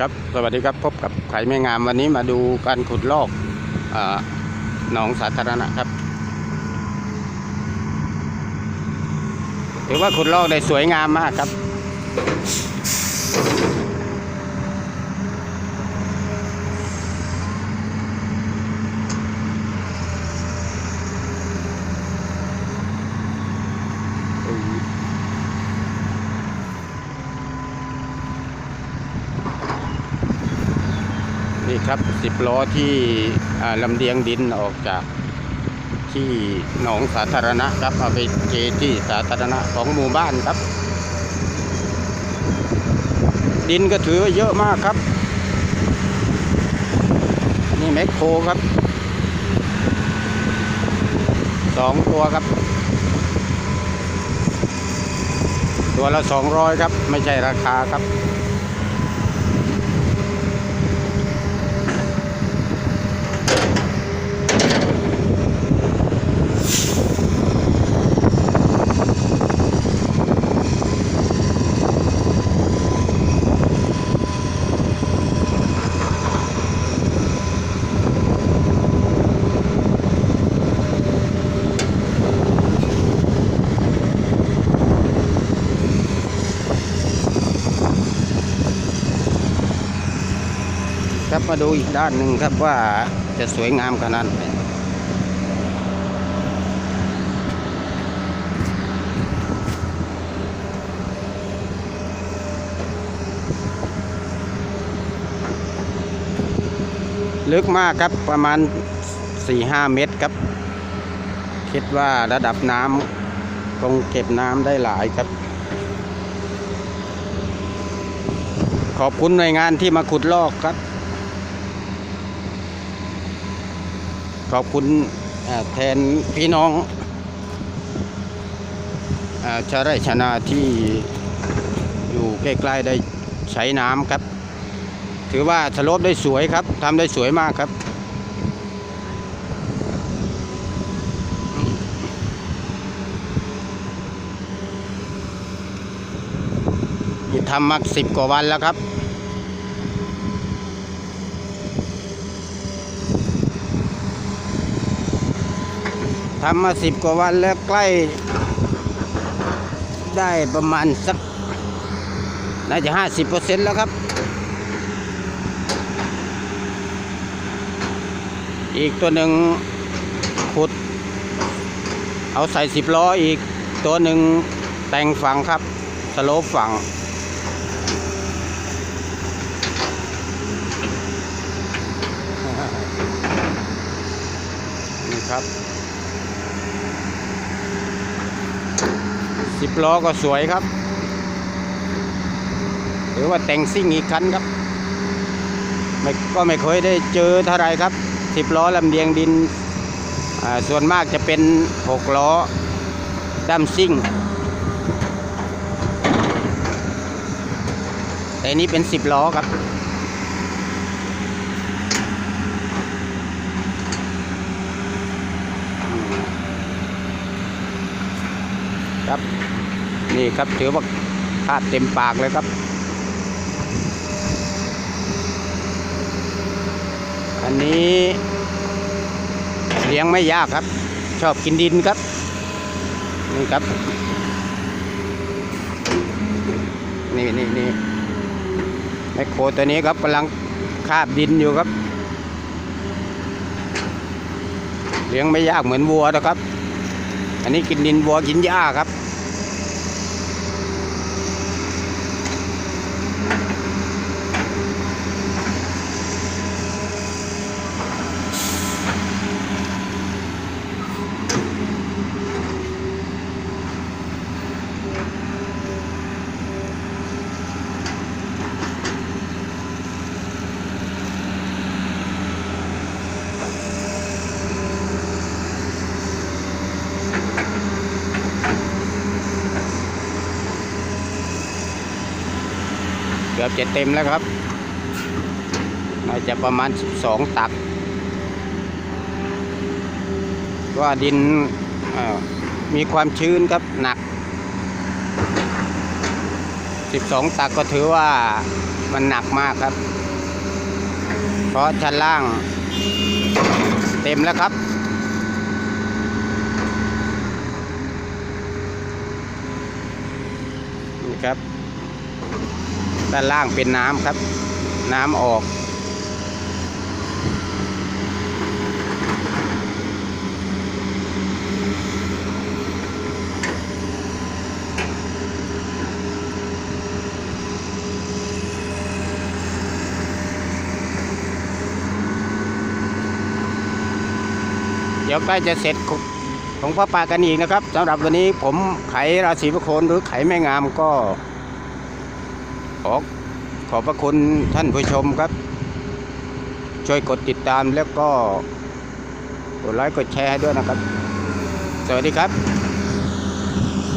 ครับสวัสดีครับพบกับไข่แม่งามวันนี้มาดูการขุดลอกอหนองสาธารณะครับถือว่าขุดลอกได้สวยงามมากครับ นี่ครับสิบล้อที่ลำเลียงดินออกจากที่หนองสาธารณะครับเอาไปเทที่สาธารณะของหมู่บ้านครับ ดินก็ถือว่าเยอะมากครับ นี่แมคโครครับสองตัวครับ ตัวละสองร้อยครับ ไม่ใช่ราคาครับ ครับมาดูอีกด้านหนึ่งครับว่าจะสวยงามขนาดไหนลึกมากครับประมาณ 4-5 เมตรครับ คิดว่าระดับน้ำคงเก็บน้ำได้หลายครับ ขอบคุณหน่วยงานที่มาขุดลอกครับ ขอบคุณแทนพี่น้องอชาวไร่ชาวนาที่อยู่ใกล้ๆได้ใช้น้ำครับ ถือว่าสลปได้สวยครับทำได้สวยมากครับ ทำมาสิบกว่าวันแล้วครับ ทำมาสิบกว่าวันแล้วใกล้ ได้ประมาณสักน่าจะห้าสิบเปอร์เซ็นต์แล้วครับ อีกตัวหนึ่งขุด เอาใส่สิบล้ออีกตัวหนึ่งแต่งฝั่งครับ สโลปฝั่งนี่ครับ สิบล้อก็สวยครับ หรือว่าแต่งซิ่งอีกคันครับไม่ก็ไม่เคยได้เจอเท่าไรครับสิบล้อลำเลียงดินอ่าส่วนมากจะเป็นหกล้อดัมซิ่ง แต่อันนี้เป็นสิบล้อครับครับ นี่ครับถือว่าคาดเต็มปากเลยครับ อันนี้เลี้ยงไม่ยากครับ ชอบกินดินครับ นี่ครับ นี่นี่นี่แมคโครตัวนี้ครับกำลังคาบดินอยู่ครับ เลี้ยงไม่ยากเหมือนวัวนะครับ อันนี้กินดินวัวกินหญ้าครับ กือบจะเต็มแล้วครับน่าจะประมาณ 12 ตัก ว่าดินมีความชื้นครับหนัก 12 ตักก็ถือว่ามันหนักมากครับ เพราะชั้นล่างเต็มแล้วครับนี่ครับ ด้านล่างเป็นน้ำครับ น้ำออก เดี๋ยวใกล้จะเสร็จของพระป่ากันอีกนะครับสำหรับวันนี้ผมไขราศีพระโคนหรือไขแม่งามก็ ขอขอบพระคุณท่านผู้ชมครับ ช่วยกดติดตามแล้วก็กดไลค์กดแชร์ด้วยนะครับ สวัสดีครับ